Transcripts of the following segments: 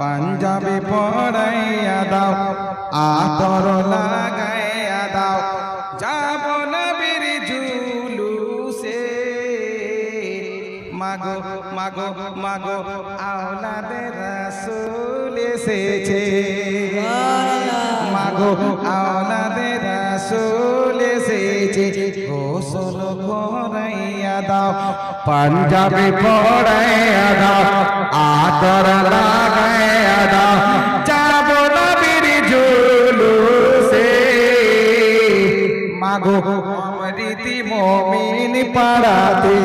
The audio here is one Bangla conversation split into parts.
পাঞ্জাবি পড়াইয়া দাও, আতর লাগাইয়া দাও। যাব নবীর জুলুসে। মাগো মাগো মাগো, আওলাদের রাসূল এসেছে। মাগো, আওলাদের রাসূল এসেছে। গোসল করাইয়া দাও, পাঞ্জাবি পড়াইয়া দাও আদর লাগাইয়া মাগো অমৃতি মমিন পাড়াতে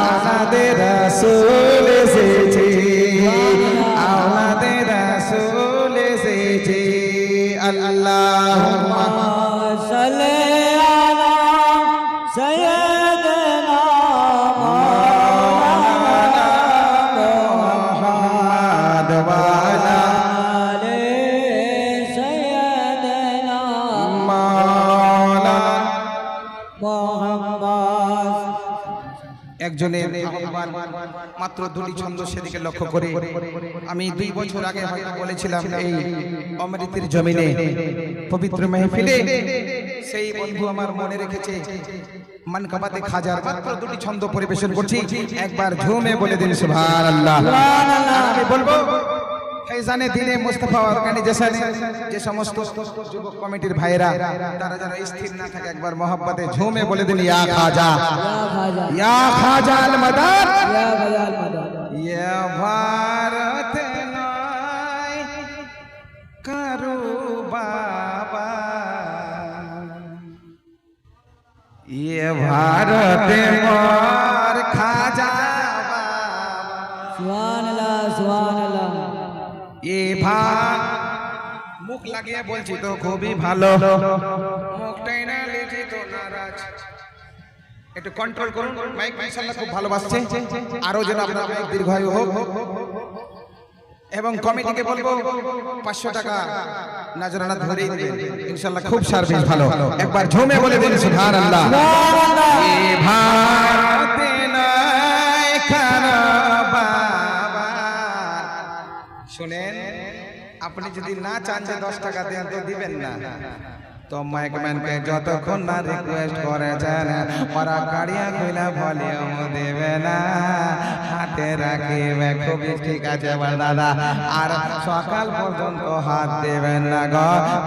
আলাদে রাসুল এসেছে আলাদে রাসুল এসেছে আল্লাহ সালে আলা সায়া Bye. একজনের মাত্র দুটি ছন্দ সেদিকে লক্ষ্য করে আমি দুই বছর আগে হয়তো বলেছিলাম এই অমৃতের জমিনে পবিত্র মেহফিলে সেই বন্ধু আমার মনে রেখেছে মান কাবাতে খাজার মাত্র দুটি ছন্দ পরিবেশন করছি একবার ঝুমে বলে দিন সুবহানাল্লাহ। আল্লাহ আমি বলব ফেজানে দিনে মুস্তফা অর্গানাইজেশনে যে সমস্ত যুবক কমিটির ভাইরা তারা যারা স্থির না থাকে একবার মহব্বতে ঝুমে বলে দিন ইয়া খাজা ইয়া খাজা আল মাদার ইয়া ভারত নাই কারু বাবা ইয়ে ভারত মোর খাজা বাবা সুবহানাল্লাহ সুবহানাল্লাহ এ ভাত মুখ লাগিয়ে বলছি তো খুবই ভালো। মুখটাই না লিখি তো নারাজ। একটু কন্ট্রোল করুন। মাইক ইনশাআল্লাহ খুব ভালোবাসছে। আরও যেন আপনার মাইক দীর্ঘায়ু হোক। এবং কমিটিকে বলব পাঁচশো টাকা নাজরানা ধরেই দেবেন। ইনশাআল্লাহ খুব সার্ভিস ভালো। একবার ঝুমে বলে দিন সুবহান আল্লাহ শুনেন, আপনি যদি না চান যে দশ টাকা দেন, তো দিবেন না। তো মাইকম্যানকে যতক্ষণ না রিকোয়েস্ট করেছেন, ওরা গাড়িয়া খুলে ভলিউম দেবে না। হাতে খুবই ঠিক আছে দাদা। আর সকাল পর্যন্ত হাত দেবেন না গ।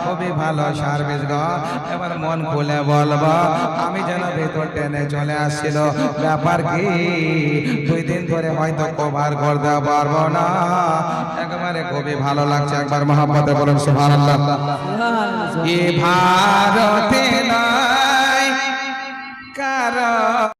খুবই ভালো সার্ভিস গ। এবার মন খুলে বলব আমি যেন ভেতর টেনে চলে আসছিল। ব্যাপার কি? দুই দিন ধরে হয়তো কভার করতে পারব না। একবারে খুবই ভালো লাগছে একবার মহাপদে বলেন সুভান এ